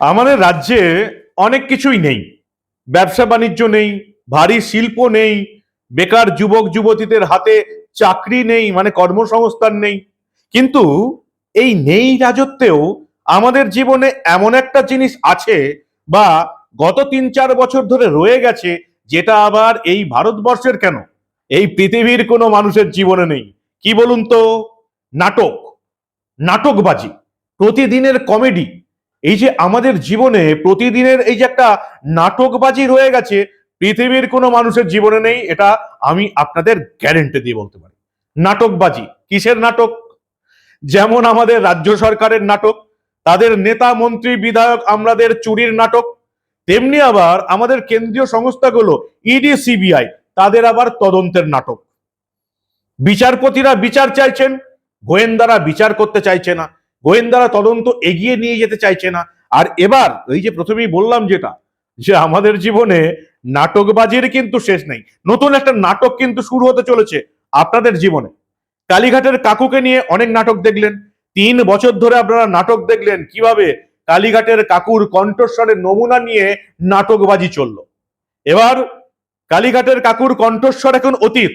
আমাদের রাজ্যে অনেক কিছুই নেই। ব্যবসা বাণিজ্য নেই, ভারী শিল্প নেই, বেকার যুবক, যুবতীদের হাতে চাকরি নেই মানে কর্মসংস্থান নেই। কিন্তু এই নেই রাজত্বেও আমাদের জীবনে এমন একটা জিনিস আছে বা গত তিন চার বছর ধরে রয়ে গেছে যেটা আবার এই ভারতবর্ষের কেন? এই পৃথিবীর কোনো মানুষের জীবনে নেই। কি বলুন তো? নাটক। নাটকবাজি। প্রতিদিনের কমেডি। এই যে আমাদের জীবনে প্রতিদিনের এই যে একটা নাটকবাজি রয়ে গেছে, পৃথিবীর কোনো মানুষের জীবনে নেই, এটা আমি আপনাদের গ্যারেন্টি দিয়ে বলতে পারি। নাটকবাজি, কিসের নাটক? যেমন আমাদের রাজ্য সরকারের নাটক, তাদের নেতা, মন্ত্রী, বিধায়ক, আমলাদের চুরির নাটক, তেমনি আবার আমাদের কেন্দ্রীয় সংস্থাগুলো ইডি সিবিআই তাদের আবার তদন্তের নাটক। বিচারপতিরা বিচার চাইছেন, গোয়েন্দারা বিচার করতে চাইছে না। গোয়েন্দারা তদন্ত এগিয়ে নিয়ে যেতে চাইছে না। আর এবার এই যে প্রথমেই বললাম যেটা, যে আমাদের জীবনে নাটকবাজির কিন্তু শেষ নেই। নতুন একটা নাটক কিন্তু শুরু হতে চলেছে আপনাদের জীবনে। কালীঘাটের কাকুকে নিয়ে অনেক নাটক দেখলেন। তিন বছর ধরে আপনারা নাটক দেখলেন, কীভাবে কালীঘাটের কাকুর কণ্ঠস্বরের নমুনা নিয়ে নাটকবাজি চলল। এবার কালীঘাটের কাকুর কণ্ঠস্বর এখন অতীত।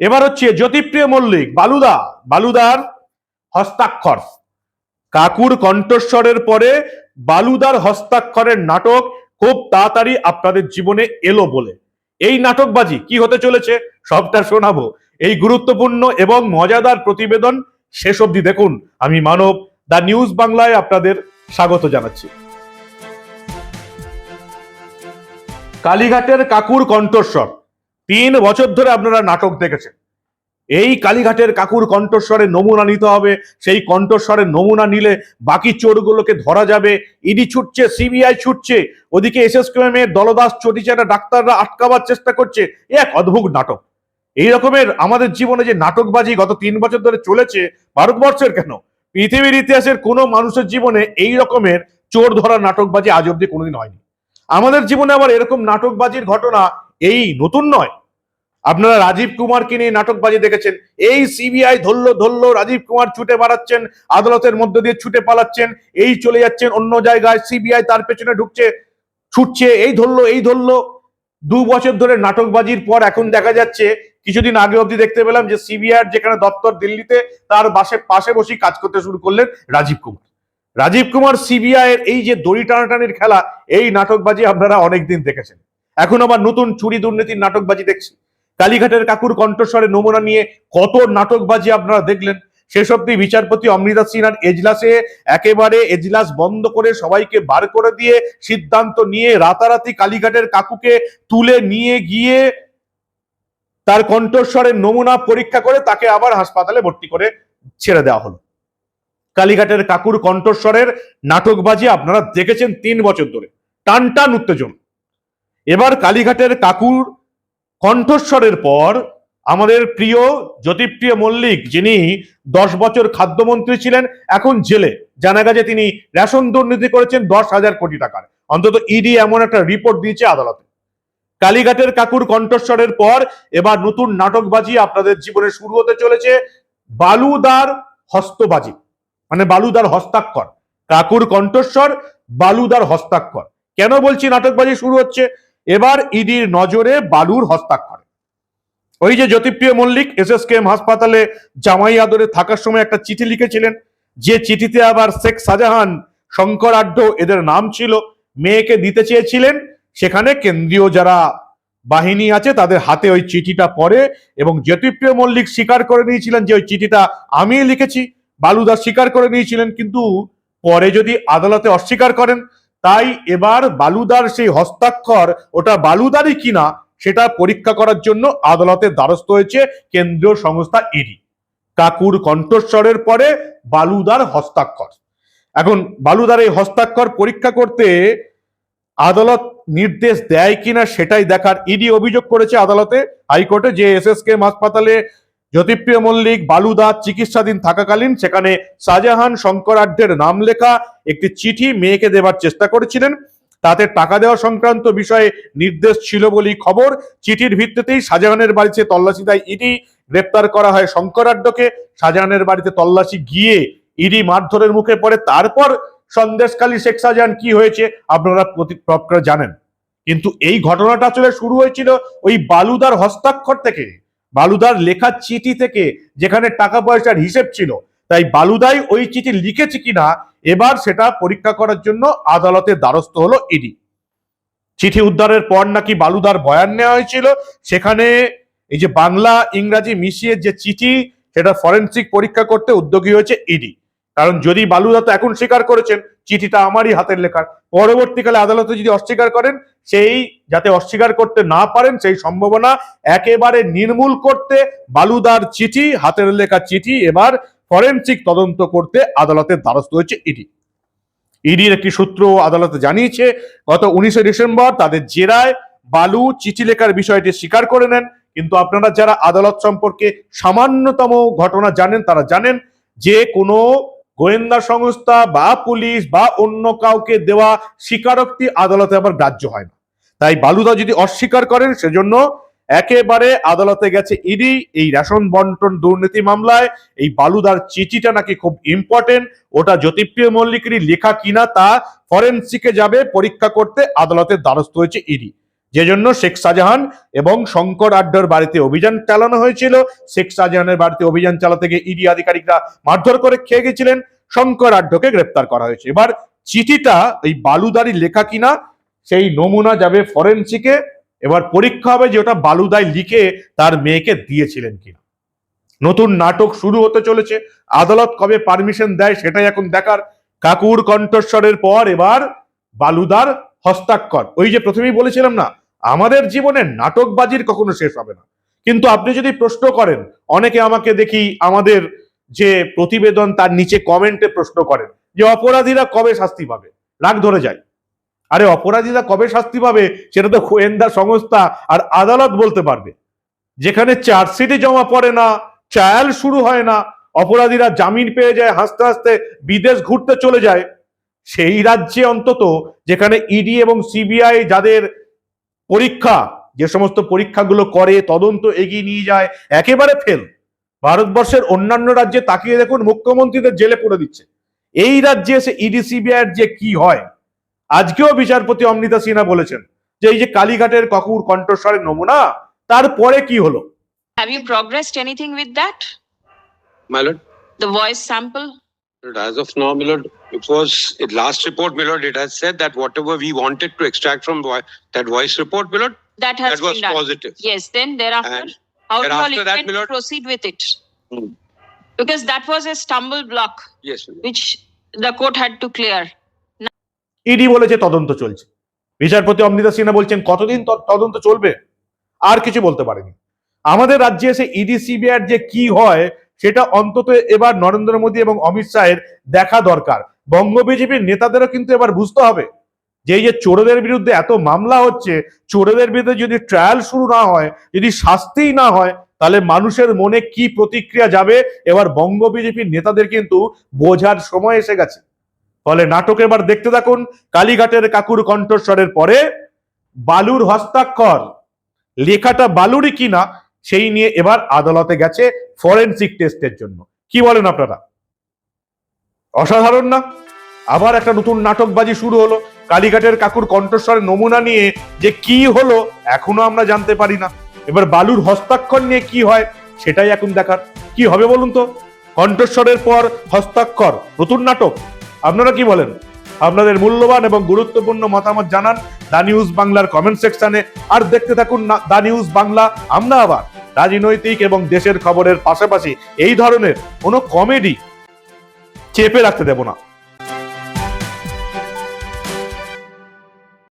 এবার হচ্ছে জ্যোতিপ্রিয় মল্লিক, বালুদা, বালুদার হস্তাক্ষর। কাকুর কণ্ঠস্বরের পরে বালুদার হস্তাক্ষরের নাটক খুব তাড়াতাড়ি আপনাদের জীবনে এলো বলে। এই নাটকবাজি কি হতে চলেছে সবটা শোনাবো। এই গুরুত্বপূর্ণ এবং মজাদার প্রতিবেদন শেষ অবধি দেখুন। আমি মানব, দ্য নিউজ বাংলায় আপনাদের স্বাগত জানাচ্ছি। কালীঘাটের কাকুর কণ্ঠস্বর, তিন বছর ধরে আপনারা নাটক দেখেছেন। এই কালীঘাটের কাকুর কণ্ঠস্বরের নমুনা নিতে হবে। সেই কণ্ঠস্বরের নমুনা নিলে বাকি চোরগুলোকে ধরা যাবে। ইডি ছুটছে সিবিআই ছুটছে। ওদিকে এসএসকেএম এর দলদাস, চটিচাটা ডাক্তাররা আটকাবার চেষ্টা করছে। এক অদ্ভুত নাটক। এই রকমের আমাদের জীবনে যে নাটকবাজি গত তিন বছর ধরে চলেছে, ভারতবর্ষের কেন? পৃথিবীর ইতিহাসের কোনো মানুষের জীবনে এই রকমের চোর ধরা নাটকবাজি আজ অব্দি কোনোদিন হয়নি। আমাদের জীবনে আবার এরকম নাটকবাজির ঘটনা এই নতুন নয়। আপনারা রাজীব কুমারকে নিয়ে নাটকবাজি দেখেছেন। এই সিবিআই ধরলো ধরলো, রাজীব কুমার ছুটে বাড়াচ্ছেন আদালতের মধ্য দিয়ে ছুটে পালাচ্ছেন, এই চলে যাচ্ছেন অন্য জায়গায় সিবিআই তার পেছনে ঢুকছে, ছুটছে, এই ধরলো এই ধরলো। দু বছর ধরে নাটকবাজির পর এখন দেখা যাচ্ছে, কিছুদিন আগে অবধি দেখতে পেলাম যে সিবিআই যেখানে দপ্তর দিল্লিতে, তার বাসে, পাশে বসেই কাজ করতে শুরু করলেন রাজীব কুমার। রাজীব কুমার সিবিআই এর এই যে দড়ি টানাটানির খেলা, এই নাটকবাজি আপনারা অনেকদিন দেখেছেন। এখন আবার নতুন চুরি দুর্নীতির নাটকবাজি দেখছি। কালীঘাটের কাকুর কণ্ঠস্বরে নমুনা নিয়ে কত নাটকবাজি আপনারা দেখলেন। শেষ অব্দি বিচারপতি অমৃতা সিনহার এজলাসে একেবারে এজলাস বন্ধ করে সবাইকে বার করে দিয়ে সিদ্ধান্ত নিয়ে রাতারাতি কালীঘাটের কাকুকে তুলে নিয়ে গিয়ে তার কণ্ঠস্বরের নমুনা পরীক্ষা করে তাকে আবার হাসপাতালে ভর্তি করে ছেড়ে দেওয়া হলো। কালীঘাটের কাকুর কণ্ঠস্বরের নাটকবাজি আপনারা দেখেছেন তিন বছর ধরে। টান টান উত্তেজন। এবার কালীঘাটের কাকুর কণ্ঠস্বরের পর আমাদের প্রিয় জ্যোতিপ্রিয় মল্লিক, যিনি দশ বছর খাদ্যমন্ত্রী ছিলেন, এখন জেলে। জানা গেছে তিনি রেশন দুর্নীতি করেছেন দশ হাজার কোটি টাকার। অন্তত ইডি এমন একটা রিপোর্ট দিয়েছে আদালতে। কালীঘাটের কাকুর কণ্ঠস্বরের পর এবার নতুন নাটকবাজি আপনাদের জীবনে শুরু হতে চলেছে, বালুদার হস্তবাজি। মানে বালুদার হস্তাক্ষর। কাকুর কণ্ঠস্বর, বালুদার হস্তাক্ষর। কেন বলছি নাটকবাজি শুরু হচ্ছে? এবার ইডির নজরে বালুর হস্তাক্ষর। ওই যে জ্যোতিপ্রিয় মল্লিক, এসএসকেএম হাসপাতালে জামাই আদরে থাকার সময় একটা চিঠি লিখেছিলেন। যে চিঠিতে আবার শেখ শাহজাহান, শঙ্কর আড্ড এদের নাম ছিল, মেয়েকে দিতে চেয়েছিলেন, সেখানে কেন্দ্রীয় যারা বাহিনী আছে তাদের হাতে ওই চিঠিটা পড়ে এবং জ্যোতিপ্রিয় মল্লিক স্বীকার করে নিয়েছিলেন যে ওই চিঠিটা আমি লিখেছি বালুদার স্বীকার করে নিয়েছিলেন, কিন্তু পরে যদি আদালতে অস্বীকার করেন তাই এবার বালুদার সেই হস্তাক্ষর, ওটা বালুদারই কিনা, সেটা পরীক্ষা করার জন্য আদালতের দ্বারস্থ হয়েছে কেন্দ্রীয় সংস্থা ইডি। কাকুর কণ্ঠস্বরের পরে বালুদার হস্তাক্ষর। এখন বালুদার এই হস্তাক্ষর পরীক্ষা করতে আদালত নির্দেশ দেয় কিনা সেটাই দেখার ইডি অভিযোগ করেছে আদালতে। হাইকোর্টে যে এসএসকে হাসপাতালে জ্যোতিপ্রিয় মল্লিক বালুদা চিকিৎসাধীন থাকাকালীন সেখানে শাহজাহান শঙ্করাঢ্যের নাম লেখা একটি চিঠি মেয়েকে দেবার চেষ্টা করেছিলেন। তাতে টাকা দেওয়া সংক্রান্ত বিষয়ে নির্দেশ ছিল বলেই খবর। চিঠির ভিত্তিতেই শাহজাহানের বাড়িতে তল্লাশি দেয় ইডি। গ্রেপ্তার করা হয় শঙ্করাঢ্যকে শাহজাহানের বাড়িতে তল্লাশি গিয়ে ইডি মারধরের মুখে পড়ে। তারপর সন্দেশকালী শেখ শাহজাহান কি হয়েছে আপনারা প্রতি আপনারা জানেন। কিন্তু এই ঘটনাটা আসলে শুরু হয়েছিল ওই বালুদার হস্তাক্ষর থেকে। বালুদার লেখা চিঠি থেকে যেখানে টাকা পয়সার হিসেব ছিল, তাই বালুদাই ওই চিঠি লিখেছে কিনা এবার সেটা পরীক্ষা করার জন্য আদালতের দ্বারস্থ হলো ইডি। চিঠি উদ্ধারের পর নাকি বালুদার বয়ান নেওয়া হয়েছিল, সেখানে এই যে বাংলা ইংরাজি মিশিয়ে যে চিঠি, সেটা ফরেন্সিক পরীক্ষা করতে উদ্যোগী হয়েছে ইডি। কারণ যদি বালুদা তো এখন স্বীকার করেছেন, চিঠিটা আমারই হাতের লেখার। পরবর্তীকালে আদালতে যদি অস্বীকার করেন, সেই যাতে অস্বীকার করতে না পারেন, সেই সম্ভাবনা একেবারে নির্মূল করতে বালুদার চিঠি, হাতের লেখা চিঠি, এবার ফরেনসিক তদন্ত করতে আদালতের দ্বারস্থ হয়েছে ইডি। ইডির একটি সূত্র আদালতে জানিয়েছে, গত উনিশে ডিসেম্বর তাদের জেরায় বালু চিঠি লেখার বিষয়টি স্বীকার করে নেন। কিন্তু আপনারা যারা আদালত সম্পর্কে সামান্যতম ঘটনা জানেন, তারা জানেন যে কোনো গোয়েন্দা সংস্থা বা পুলিশ বা অন্য কাউকে দেওয়া স্বীকারোক্তি আদালতে আবার গ্রাহ্য হয় না। তাই বালুদা যদি অস্বীকার করেন, সেজন্য একেবারে আদালতে গেছে ইডি। এই রেশন বন্টন দুর্নীতি মামলায় এই বালুদার চিঠিটা নাকি খুব ইম্পর্টেন্ট ওটা জ্যোতিপ্রিয় মল্লিকেরই লেখা কিনা তা ফরেন্সিকে যাবে পরীক্ষা করতে আদালতের দ্বারস্থ হয়েছে ইডি। যে জন্য শেখ শাহজাহান এবং শঙ্কর আড্ডার বাড়িতে অভিযান চালানো হয়েছিল। শেখ শাহজাহানের বাড়িতে অভিযান চালাতে গিয়ে ইডি আধিকারিকরা মারধর করে খেয়ে গেছিলেন। শঙ্কর আড্ডকে গ্রেপ্তার করা হয়েছে। এবার চিঠিটা এই বালুদারি লেখা কিনা, সেই নমুনা যাবে ফরেন্সিকে, এবার পরীক্ষা হবে যে ওটা বালুদাই লিখে তার মেয়েকে দিয়েছিলেন কিনা। নতুন নাটক শুরু হতে চলেছে, আদালত কবে পারমিশন দেয় সেটাই এখন দেখার। কাকুর কণ্ঠস্বরের পর এবার বালুদার হস্তাক্ষর। ওই যে প্রথমেই বলেছিলাম না, আমাদের জীবনে নাটকবাজির কখনো শেষ হবে না। কিন্তু আপনি যদি প্রশ্ন করেন, অনেকে আমাকে দেখি আমাদের যে প্রতিবেদন তার নিচে কমেন্টে প্রশ্ন করেন যে অপরাধীরা কবে শাস্তি পাবে? রাগ ধরে যায়। আরে অপরাধীরা কবে শাস্তি পাবে সেটা তো গোয়েন্দা সংস্থা আর আদালত বলতে পারবে। যেখানে চার্জশিটে জমা পড়ে না, ট্রায়াল শুরু হয় না, অপরাধীরা জামিন পেয়ে যায়, হাসতে হাসতে বিদেশ ঘুরতে চলে যায়। সেই রাজ্যে অন্তত যেখানে ইডি এবং সিবিআই যাদের পরীক্ষা, যে সমস্ত পরীক্ষাগুলো করে, তদন্ত এগিয়ে নিয়ে যায়, একেবারে ফেল ভারতবর্ষের অন্যান্য রাজ্যে তাকিয়ে দেখুন মুখ্যমন্ত্রীদের জেলে পুরে দিচ্ছে এই রাজ্যে এসে ইডি সিবিআই যে কি হয় আজকেও বিচারপতি অমৃতা সিনহা বলেছেন যে এই যে কালীঘাটের কাকুর কণ্ঠস্বরের নমুনা তারপরে কি হলো Have you progressed anything with that? My lord, The voice sample? as of now, my lord, it was, it last report, my lord, it has said that whatever we wanted to extract from voi- that voice report, my lord, That has that was done. positive. Yes, then thereafter, And how do you all that, intend to lord- proceed with it? Hmm. Because that was a stumble block Yes, which the court had to clear. ED বলেছে তদন্ত চলছে বিচারপতি অমৃতা সিনহা বলছেন কতদিন তদন্ত চলবে আর কিছু বলতে পারেনি আমাদের রাজ্যে এসে ইডি সিবিআই যে কি হয় সেটা অন্তত এবার নরেন্দ্র মোদী এবং অমিত শাহের দেখা দরকার বঙ্গ বিজেপির নেতাদেরও কিন্তু এবার বুঝতে হবে যে যে চোরদের বিরুদ্ধে এত মামলা হচ্ছে, চোরদের বিরুদ্ধে যদি ট্রায়াল শুরু না হয়, যদি শাস্তিই না হয়, তাহলে মানুষের মনে কি প্রতিক্রিয়া যাবে? এবার বঙ্গ বিজেপির নেতাদের কিন্তু বোঝার সময় এসে গেছে। ফলে নাটক এবার দেখতে থাকুন, কালীঘাটের কাকুর কণ্ঠস্বরের পরে, বালুর হস্তাক্ষর। লেখাটা বালুরই কিনা, সেই নিয়ে এবার আদালতে গেছে ফরেন্সিক টেস্টের জন্য। কি বলেন আপনারা? অসাধারণ না? আবার একটা নতুন নাটকবাজি শুরু হলো। কালীঘাটের কাকুর কণ্ঠস্বরের নমুনা নিয়ে যে কি হলো, এখনও আমরা জানতে পারি না। এবার বালুর হস্তাক্ষর নিয়ে কি হয়, সেটাই এখন দেখার। কি হবে বলুন তো? কণ্ঠস্বরের পর হস্তাক্ষর, নতুন নাটক। আপনারা কি বলেন? আপনাদের মূল্যবান এবং গুরুত্বপূর্ণ মতামত জানান দা নিউজ বাংলার কমেন্ট সেকশনে। আর দেখতে থাকুন দা নিউজ বাংলা, আমরা আবার রাজনৈতিক এবং দেশের খবরের পাশাপাশি এই ধরনের কোনো কমেডি চেপে রাখতে দেব না।